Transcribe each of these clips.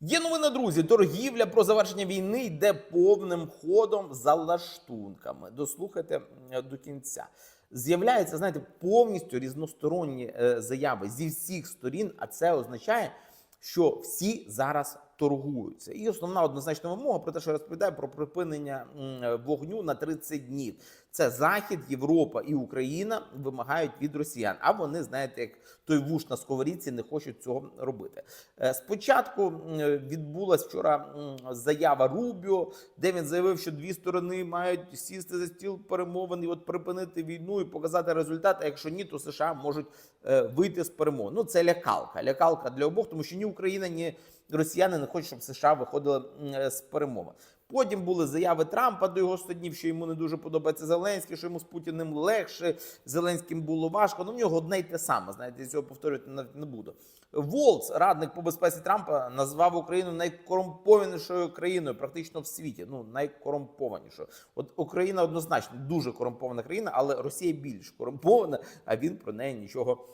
Є новина, друзі. Торгівля про завершення війни йде повним ходом за лаштунками. Дослухайте е, до кінця. З'являються, знаєте, повністю різносторонні е, заяви зі всіх сторін, а це означає, що всі зараз торгуються. І основна однозначна вимога про те, що я розповідаю про припинення е, вогню на 30 днів. Це Захід, Європа і Україна вимагають від росіян. А вони, знаєте, як той вуш на сковорідці не хочуть цього робити. Е, Спочатку м, відбулась вчора заява Рубіо, де він заявив, що дві сторони мають сісти за стіл перемовин і от припинити війну і показати результат. А якщо ні, то США можуть е, вийти з перемовин. Ну це лякалка. Лякалка для обох, тому що ні Україна, ні росіяни не хочуть, щоб США виходили е, з перемовин. Потім були заяви Трампа до його 100 днів, що йому не дуже подобається Зеленський, що йому з Путіним легше, Зеленським було важко. Ну в нього одне й те саме. Знаєте, цього повторювати навіть не буду. Волц, радник по безпеці Трампа, назвав Україну найкорумпованішою країною практично в світі. Ну найкорумпованішою. От Україна однозначно дуже корумпована країна, але Росія більш корумпована, а він про неї нічого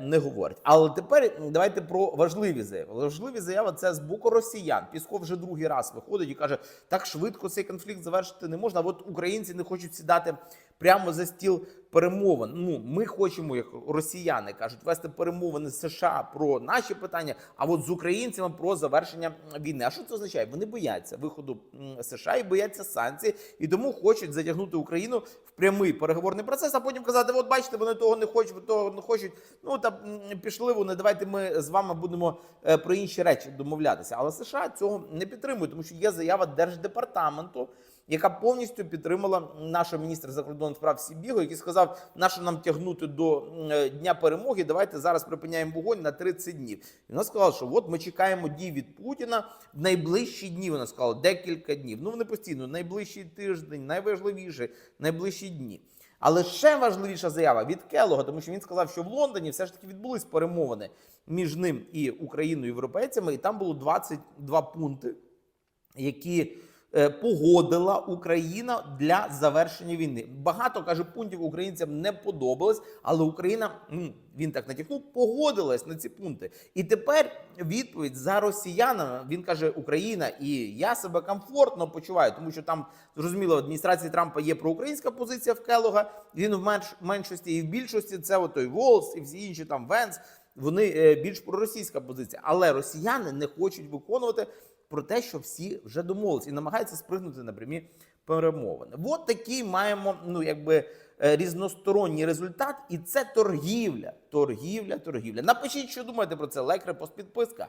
не говорить. Але тепер давайте про важливі заяви. Важливі заяви це з боку росіян. Пісков вже другий раз виходить і каже: так швидко цей конфлікт завершити не можна. От українці не хочуть сідати прямо за стіл перемовин. Ну ми хочемо, як росіяни кажуть, вести перемовини з США про наші питання. А от з українцями про завершення війни. А що це означає? Вони бояться виходу США і бояться санкцій, і тому хочуть затягнути Україну в прямий переговорний процес, а потім казати: от бачите, вони того не хочуть, того не хочуть. Ну та пішли вони. Давайте ми з вами будемо е, про інші речі домовлятися. Але США цього не підтримують, тому що є заява держдепартаменту. Яка повністю підтримала нашого міністра закордонних справ Сібіго, який сказав, на що нам тягнути до е, дня перемоги. Давайте зараз припиняємо вогонь на 30 днів. І вона сказала, що от ми чекаємо дій від Путіна в найближчі дні. Вона сказала декілька днів. Ну вони постійно найближчий тиждень, найважливіший, найближчі дні. Але ще важливіша заява від Келога, тому що він сказав, що в Лондоні все ж таки відбулись перемовини між ним і Україною, європейцями, і там було 22 пункти, які погодила Україна для завершення війни. Багато каже пунктів українцям не подобалось, але Україна ну, він так натякнув, погодилась на ці пункти. І тепер відповідь за росіянами. Він каже: Україна, і я себе комфортно почуваю, тому що там зрозуміло, в адміністрації Трампа є проукраїнська позиція в Келога. Він в менш меншості і в більшості це от той Волс і всі інші там Венс. Вони е, більш проросійська позиція, але росіяни не хочуть виконувати про те, що всі вже домовились і намагаються спригнути на прямі перемовини. От такий маємо ну якби е, різносторонній результат, і це торгівля. Торгівля, торгівля. Напишіть, що думаєте про це. Лайк, репост, підписка.